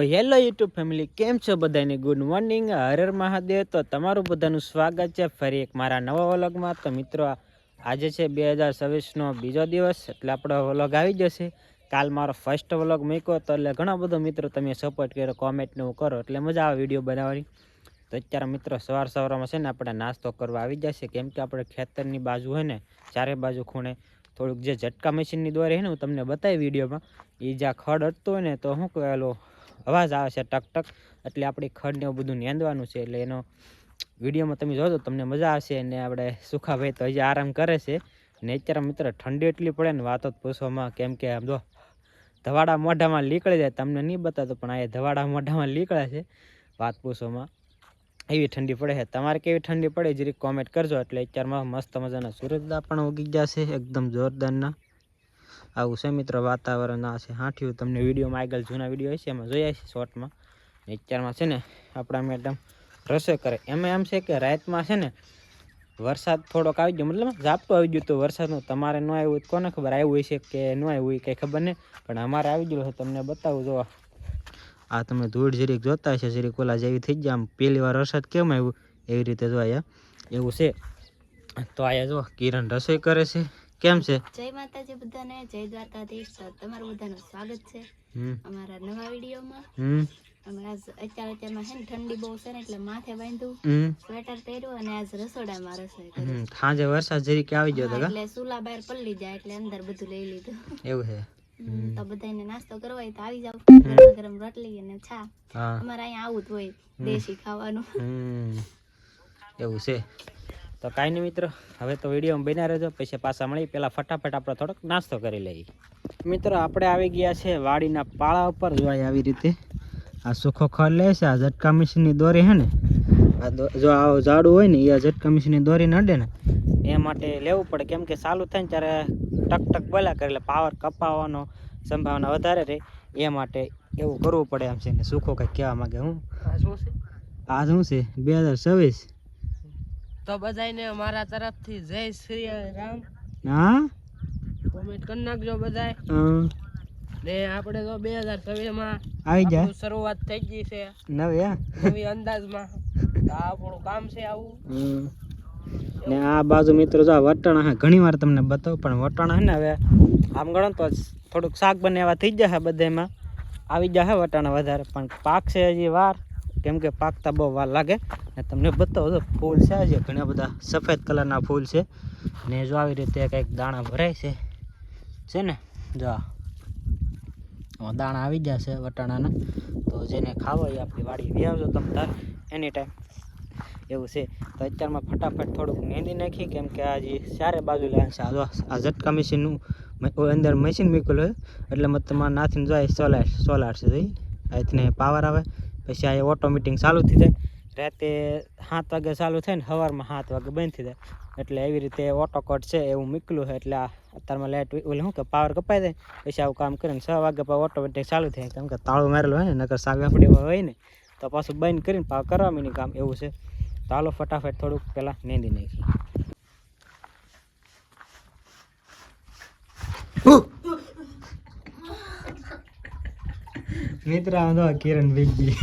Hello YouTube family, કેમ છો બધાને? Good morning, Har Mahadev. તો તમારું બધાનું સ્વાગત છે ફરી એક મારા નવા વ્લોગમાં. તો મિત્રો, આજે છે બે હજાર છવ્વીસનો બીજો દિવસ, એટલે આપણો વ્લોગ આવી જશે. કાલ મારો ફર્સ્ટ વ્લોગ મૂક્યો તો એટલે ઘણા બધો મિત્રો તમે સપોર્ટ કર્યો કોમેન્ટ ને એવું કરો, એટલે મજા આવે વીડિયો બનાવવાની. તો અત્યારે મિત્રો, સવાર સવારમાં છે ને આપણે નાસ્તો કરવા આવી જશે. કેમ કે આપણે ખેતરની બાજુ હોય ને, ચારે બાજુ ખૂણે થોડુંક જે ઝટકા મશીનની દોરી છે ને, હું તમને બતાવી વિડીયોમાં એ જ્યાં ખડ અટતો હોય ને, તો શું કહેલો અવાજ આવે છે, ટક ટક. એટલે આપણી ખડને એવું બધું નેંદવાનું છે, એટલે એનો વિડીયોમાં તમે જોજો, તમને મજા આવશે. અને આપણે સુખાભાઈ તો હજી આરામ કરે છે. ને અત્યારે મિત્ર ઠંડી એટલી પડે ને વાતો પૂછવામાં, કેમ કે આમ જો ધવાડા મોઢામાં નીકળી જાય, તમને નહીં બતાતો પણ આ ધવાડા મોઢામાં નીકળે છે વાત પૂછવામાં. એવી ઠંડી પડે છે. તમારે કેવી ઠંડી પડે જરીક કોમેન્ટ કરજો. એટલે અત્યારમાં મસ્ત મજાના સૂરજદા પણ ઉગી છે, એકદમ જોરદારના. આવું છે વાતાવરણ આ છે. હાંઠ્યું તમને વિડીયોમાં આગળ જૂના વીડિયો હશે, એમાં જોયા છે શોર્ટમાં અત્યારમાં છે ને, આપણા મેડમ રસોઈ કરે. એમાં એમ છે કે રાતમાં છે ને, વરસાદ થોડોક આવી ગયો. મતલબ ઝાપટું આવી ગયું તો વરસાદનું. તમારે ન આવ્યું હોય કોને ખબર? આવ્યું હશે કે ન આવ્યું હોય કંઈ ખબર નહીં. પણ અમારે આવી ગયું છે. તમને બતાવું જો આ તમે ધૂળ જરીક જોતા હશે, જરીક ઓલા જેવી થઈ ગયા. આમ પહેલી વાર વરસાદ કેમ આવ્યું? એવી રીતે જો અહીંયા એવું છે. તો અહીંયા જો કિરણ રસોઈ કરે છે. કેમ છે? જય માતાજી બધાને જય દ્વારકાધીશ. તમારું બધાનું સ્વાગત છે અમારા નવા વિડીયોમાં. હમ. અમે આજ અત્યારે અત્યારમાં છે ને ઠંડી બહુ છે ને એટલે માથે બાંધ્યું સ્વેટર પહેર્યું અને આજ રસોડામાં રસોઈ સાંજે વરસાદ જરીક આવી ગયો હતો એટલે સુલા બહાર પલ્લી જાય એટલે અંદર બધું લઈ લીધું. એવું છે. તો બધાને નાસ્તો કરવો હોય તો આવી જાવ ગરમ ગરમ રોટલી અને છા અમારે અહીંયા આવું જ હોય દેશી ખાવાનું. એવું છે. તો કાંઈ નહીં મિત્રો હવે તો વીડિયો બન્યા રહેજો પછી પાછા મળી પહેલાં ફટાફટ આપણે થોડોક નાસ્તો કરી લઈએ. મિત્રો આપણે આવી ગયા છે વાડીના પાળા ઉપર. જોવાય આવી રીતે આ સુખો ખડ લે છે આ ઝટકા મશીનની દોરી છે ને આ જો આ ઝાડું હોય ને એ આ ઝટકા મશીનની દોરી નડે ને એ માટે લેવું પડે. કેમ કે ચાલુ થાય ને ત્યારે ટક ટક બોલ્યા કરે એટલે પાવર કપાવવાનો સંભાવના વધારે રહે. એ માટે એવું કરવું પડે એમ છે ને સુખો કંઈક કહેવા માંગે હું. આ શું છે? બે હજાર છવ્વીસ. તો બધાને મારા તરફથી જય શ્રી રામ. હા? કોમેન્ટ કરી નાખજો બધાય. ને આપણે તો બે હજાર છવ્વીસમાં આવી જાય શરૂઆત થઈ ગઈ છે. નવી હા? નવી અંદાજમાં. આપણું કામ છે આવું. ને આ બાજુ મિત્રો જો વટાણા હે ઘણી વાર તમને બતાવું પણ વટાણા હે ને હવે આમ ગણો તો થોડુંક શાક બને થઈ જશે બધામાં આવી જશે વટાણા વધારે પણ પાક છે હજી વાર. કેમ કે પાકતા બહુ વાર લાગે. ને તમને બતાવો તો ફૂલ છે હજી. ઘણા બધા સફેદ કલરના ફૂલ છે. ને જો આવી રીતે કંઈક દાણા ભરાય છે. છે ને? જો દાણા આવી ગયા છે વટાણાના. તો જેને ખાવા હોય આપણી વાડી વ્યાવજો તમે તાર. એની ટાઈમ એવું છે. તો અત્યારમાં ફટાફટ થોડુંક મેંદી નાખી. કેમ કે આ જે ચારે બાજુ લે છે. આ ઝટકા મશીનનું અંદર મશીન મૂકેલું હોય એટલે મતલબ નાથીને જાય સોલાર સોલાર છે, જોઈ? અહીંથી પાવર આવે. પછી આ ઓટોમેટિક ચાલુ થઈ જાય. રાતે સાત વાગે ચાલુ થાય ને સવારમાં સાત વાગે બંધ થઈ જાય. એટલે એવી રીતે ઓટો કટ છે એવું મૂકેલું છે. એટલે અત્યારમાં લાઇટ ઓલે શું કે પાવર કપાઈ જાય. પછી આવું કામ કરીને છ વાગે પાછું ઓટોમેટિક ચાલુ થાય. કેમ કે તાળું મારેલું હોય ને, નકર સાગ આપણી હોય ને, તો પાછું બંધ કરીને પાવ કરવાનું કામ એવું છે. તો હાલો ફટાફટ થોડુંક પહેલાં નીંદી નાખી મિત્ર આમ તો કિરણ બીજી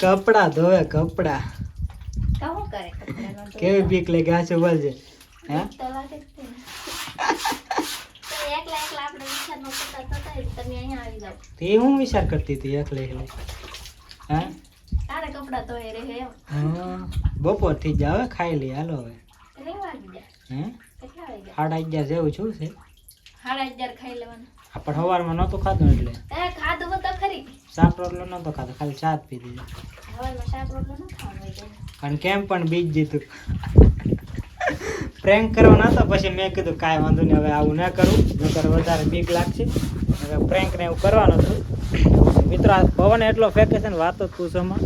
કપડા ધોવે કપડા? કેવી બીક લાગે ગયા છે બોલ હે? તો હું વિચાર કરતી હતી એકલે એકલે. હે? તારે કપડાં બપોરથી જ હવે ખાઈ લઈએ હાલો હવે. હે? સાડા અગિયાર જેવું છું છે. સાડા અગિયાર ખાઈ લેવાનું. પણ સવારમાં નહોતો ખાધો એટલે. ખાધું તો ખરી. શાક રોટલો નહોતો ખાધો ખાલી ચા જ હોય તો. અને કેમ પણ બીજ જીતું. પ્રેન્ક કરવાનો હતો પછી મેં કીધું કાંઈ વાંધો નહીં હવે આવું ના કરું. નકર વધારે બીક લાગશે. હવે પ્રેન્ક ને એવું કરવાનું હતું. મિત્રો આ પવન એટલો ફેંકે છે ને વાતો જ પૂછોમાં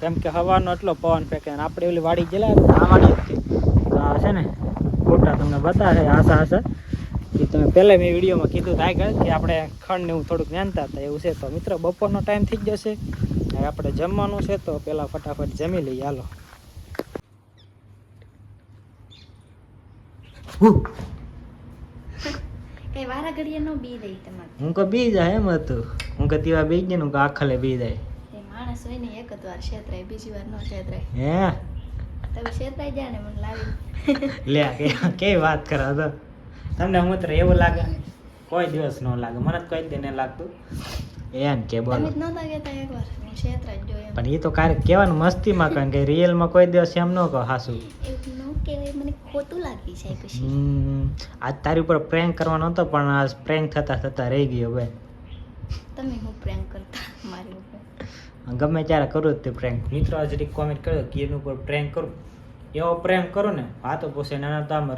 કેમ કે હવાનો એટલો પવન ફેંકે ને આપણે ઓલી વાડી ગયેલા આ વાડી જ હતી. તો આ છે ને ફોટા તમને બતાવે આશા આશા કે તમે પહેલાં મેં વિડીયોમાં કીધું થાય આગળ કે આપણે ખંડ ને એવું થોડુંક જાણતા હતા એવું છે તો મિત્રો બપોરનો ટાઈમ થઈ જશે હવે આપણે જમવાનું છે તો પહેલાં ફટાફટ જમી લઈએ હાલો. કઈ વારા ઘડીએ ન બી રહી હું કે બી જાય એમ હતું. હું કે તેવા બી ગયા ને હું કે આખલે બી જાય. એ માણસ હોય ને એક જ વાર છેતરાય બીજી વાર નો છેતરાય. હે? તમે છેતરાઈ જાય ને મને લાવી લે કે વાત કરો તો. તમને હું તો એવું લાગે. કોઈ દિવસ ન લાગે. મને તો કોઈ દિને લાગતું. એમ કે બોલો. પણ એ તો ક્યારેક કહેવાનું મસ્તીમાં કારણ કે રિયલમાં કોઈ દિવસ એમ ન કહો હાસું. આજ તારી ઉપર પ્રેન્ક કરવાનો હતો પણ આ પ્રેન્ક થતા થતા રહી ગયો ભાઈ. તમે હું પ્રેન્ક કરતા? મારી ઉપર. ગમે ત્યારે કરું તે પ્રેન્ક મિત્રો જરીક કોમેન્ટ કર્યો કે એનું ઉપર પ્રેન્ક કરું. એવો પ્રેન્ક કરું ને હા તો પોસે નાના તો આમ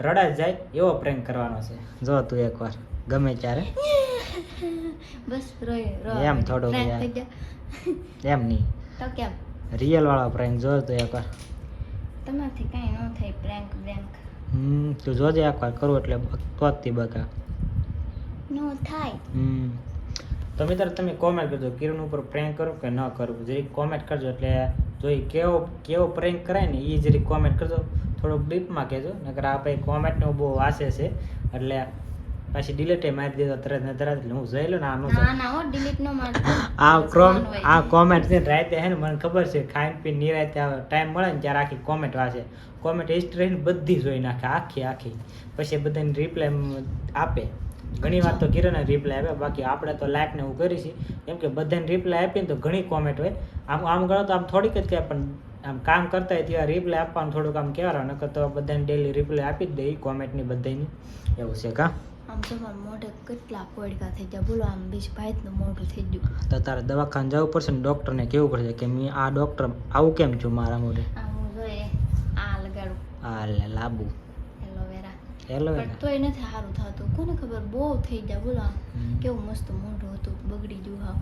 રડા જાય એવો પ્રેન્ક કરવાનો છે. જો તું એકવાર ગમે ત્યારે. બસ રોય એમ થોડો એમ નહીં. તો કેમ? રિયલ વાળો પ્રેન્ક જો તું એકવાર. તમારથી કાંઈ ન થાય પ્રેન્ક બ્રેન્ક હમ તું જોજે એકવાર કરું એટલે તો જ થી બકા નો થાય. હમ. તો મિત્રો તમે કોમેન્ટ કરજો કિરણ ઉપર પ્રેન્ક કરું કે ન કરું. જરી કોમેન્ટ કરજો એટલે જોઈ કેવો કેવો પ્રેન્ક કરાય ને એ જરી કોમેન્ટ કરજો. થોડુંક ડીપમાં કહેજો નકર આ ભાઈ કોમેન્ટનો બહુ વાસે છે એટલે પાછી ડિલીટે મારી દીધો તરત ને તરત હું જોઈ લઉં ને આનું હો આ ક્રોમ આ કોમેન્ટ છે ને રાતે હે ને મને ખબર છે ખાઈને પીને નિરાતે ટાઈમ મળે ને ત્યારે આખી કોમેન્ટ વાંચે કોમેન્ટ હિસ્ટ્રી બધી જોઈ નાખે આખી આખી. પછી બધાને રિપ્લાય આપે. ઘણી વાર તો કિરણ રિપ્લાય આપે બાકી આપણે તો લાઈક ને એવું કરી છે કેમ કે બધાને રિપ્લાય આપીને તો ઘણી કોમેન્ટ હોય. આમ આમ ગણો તો આમ થોડીક જ કહે પણ આમ કામ કરતા હોય ત્યાં રિપ્લાય આપવાનું થોડુંક આમ કહેવાનું નકર તો બધાને ડેલી રિપ્લાય આપી જ દે કોમેન્ટની બધાની એવું છે કા? આમ તમારા મોઢે કેટલા પોડકા થઈ ગયા બોલો આમ બીજ ભાઈનું મોઢું થઈ ગયું. તો તારે દવાખાને જવું પડશે ને ડૉક્ટરને કેવું પડશે કે મેં આ ડૉક્ટર આવું કેમ છું મારા મોઢે? હું જોઈએ આ લગાડું. લે લાબુ. એલોવેરા હેલો તો એ નથી સારું થતું. કોને ખબર બહુ થઈ ગયા બોલો કેવું મસ્ત મોઢું હતું બગડી ગયું હાવ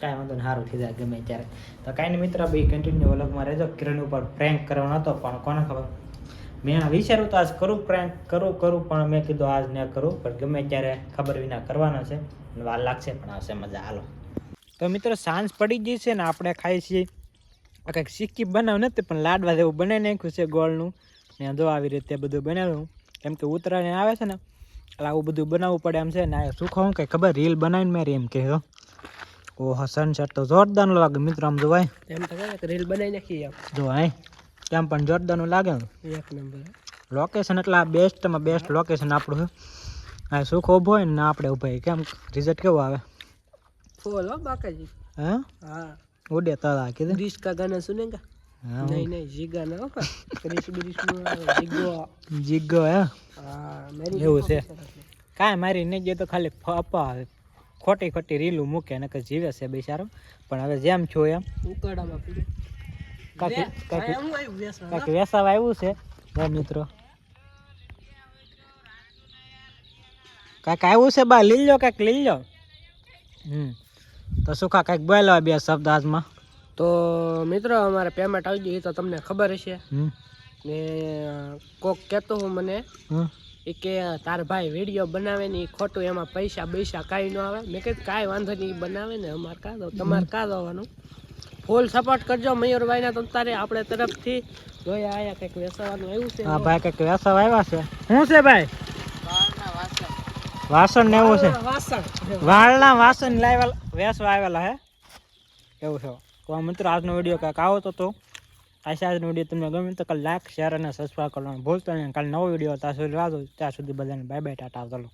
કાંઈ વાંધો નહીં, સારું થઈ જાય, ગમે ત્યારે. તો કાંઈ નહીં મિત્ર, બી કન્ટિન્યુ અલગમાં રહેજો. કિરણ ઉપર પ્રેન્ક કરવાનો હતો, પણ કોને ખબર? મેં વિચાર્યું તો આજ કરું પ્રેન્ક કરું કરું, પણ મેં કીધું આજ ન કરું, પણ ગમે ત્યારે ખબર વિના કરવાનો છે. વાર લાગશે, પણ આવશે મજા. હાલો. તો મિત્રો, સાંજ પડી ગઈ છે ને આપણે ખાઈ છીએ. આ કંઈક સિક્કી બનાવ નથી, પણ લાડવા જેવું બનાવી નાખ્યું છે ગોળનું. ને જો આવી રીતે બધું બનાવ્યું. કેમ કે ઉતરાયણ આવે છે ને, એટલે આવું બધું બનાવવું પડે એમ છે ને, આ શું ખાવું કંઈ ખબર? રીલ બનાવીને મેં એમ કહેજો ઓહો સનસેટ તો જોરદાર લાગે મિત્રો આમ જોવાય એમ તો રીલ બનાવી નાખી આમ જોવાય કેમ પણ જોરદારનું લાગે એક નંબર લોકેશન એટલે આ બેસ્ટમાં બેસ્ટ લોકેશન આપણું આ સુખ ઊભો હોય ને આપણે ઊભા કેમ રિઝલ્ટ કેવું આવે? બોલો બાકાજી. હે? હા. ઉડે તારા કીધું. રીસ કા ગાના સુનેગા નહીં નહીં જીગા ના રીસ બીરીસ જીગો. જીગો હે? હા એવું છે. કાંઈ મારી નહીં ગયો તો ખાલી અપા આવે. ખોટી ખોટી રીલું મૂકે નકર જીવે છે બિચારો. પણ હવે જેમ છો એમ. પીડ્યો કાંઈક વેસાવા. આવ્યું છે. મિત્રો. કાંઈક આવ્યું છે બા લઈ લો કાંઈક લઈ લો હમ. તો સુખા કાંઈક બોલો બે શબ્દ આજમાં. તો મિત્રો અમારે પેમેન્ટ આવી ગયું એ તો તમને ખબર હશે. ને કોક કહેતો હું મને એ કે તાર ભાઈ વીડિયો બનાવે ને એ ખોટું એમાં પૈસા બૈસા કાંઈ ન આવે. મેં કીધું કાંઈ વાંધો નહીં બનાવે ને અમારે કાં દો તમારે કાં દવાનું ફૂલ સપોર્ટ કરજો મયુરભાઈને તમ તારે આપણે તરફથી. જોયા આયા કંઈક વેસવાનું આવ્યું છે. હા ભાઈ કંઈક વેસાવ આવ્યા છે. શું છે ભાઈ? વાસણ. ને એવું છે. વાસણ. વાળના વાસણ લાવેલા વેસવા આવેલા હે. એવું છે. તો મિત્રો આજનો વીડિયો કાંઈક આવો તો તો. આશા વીડિયો તમને ગમે તો કાલે લાઈક, શેર અને સબસ્ક્રાઈબ કરવાનું ભૂલતો નહીં. કાલે નવો વીડિયો ત્યાં સુધી રાહ ત્યાં સુધી બધાને બાય બાય ટાટા ચાલો